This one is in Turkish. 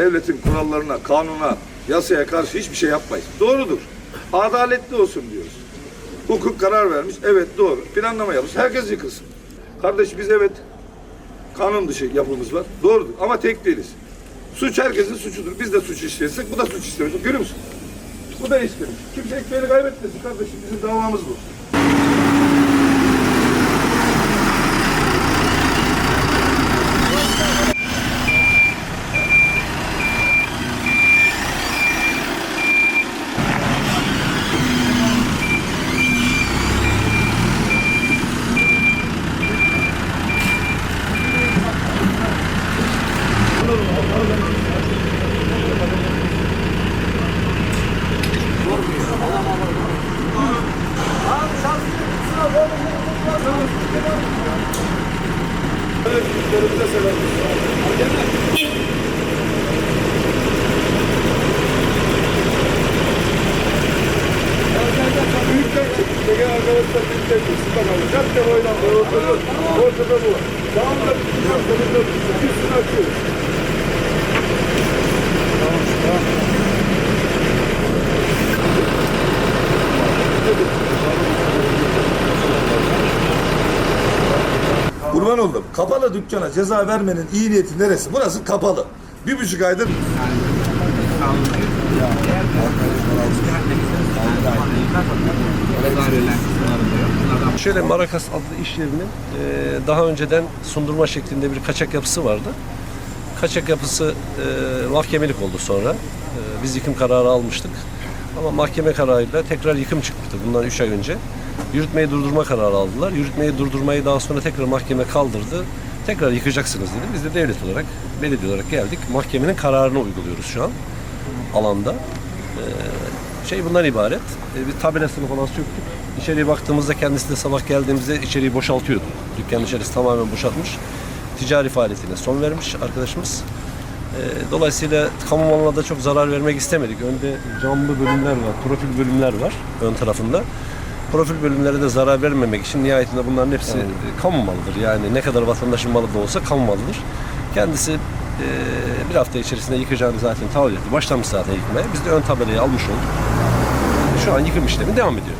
devletin kurallarına, kanuna, yasaya karşı hiçbir şey yapmayız. Doğrudur. Adaletli olsun diyoruz. Hukuk karar vermiş. Evet doğru. Planlama yapmış. Herkes yıkılsın. Kardeş biz evet kanun dışı yapımız var. Doğrudur. Ama tek değiliz. Suç herkesin suçudur. Biz de suç işlersek bu da suç işlemiş. Görüyor musun? Bu da işlemiş. Kimse ekmeğini kaybetmesin kardeşim. Bizim davamız bu. Evet, büyüklerimize selam. Büyükler çıktı. Gel arkadaşlar büyükler çıktı. Bakalım. Cadde boydan böyle oturuyor. Ortada bu. Sağında bir şey yok. Solunda bir şey. Üstünü Kurban oldum. Kapalı dükkana ceza vermenin iyi niyeti neresi? Burası kapalı. Bir buçuk aydır Şöyle Marakas adlı iş yerinin e, daha önceden sundurma şeklinde bir kaçak yapısı vardı. Kaçak yapısı e, mahkemelik oldu sonra. E, biz yıkım kararı almıştık. Ama mahkeme kararıyla tekrar yıkım çıkmıştı bundan 3 ay önce. Yürütmeyi durdurma kararı aldılar. Yürütmeyi durdurmayı daha sonra tekrar mahkeme kaldırdı. Tekrar yıkacaksınız dedi. Biz de devlet olarak, belediye olarak geldik. Mahkemenin kararını uyguluyoruz şu an alanda. Ee, şey bundan ibaret. Ee, bir tabelasını falan söktük. İçeriye baktığımızda kendisi de sabah geldiğimizde içeriği boşaltıyordu. Dükkanın içerisi tamamen boşaltmış. Ticari faaliyetine son vermiş arkadaşımız. Ee, dolayısıyla kamu malına da çok zarar vermek istemedik. Önde camlı bölümler var, profil bölümler var ön tarafında. Profil bölümlere de zarar vermemek için nihayetinde bunların hepsi e, kamu malıdır. Yani ne kadar vatandaşın malı da olsa kamu malıdır. Kendisi e, bir hafta içerisinde yıkacağını zaten taahhüt etti. Başlamış zaten yıkmaya. Biz de ön tabelayı almış olduk. Şu an yıkım işlemi devam ediyor.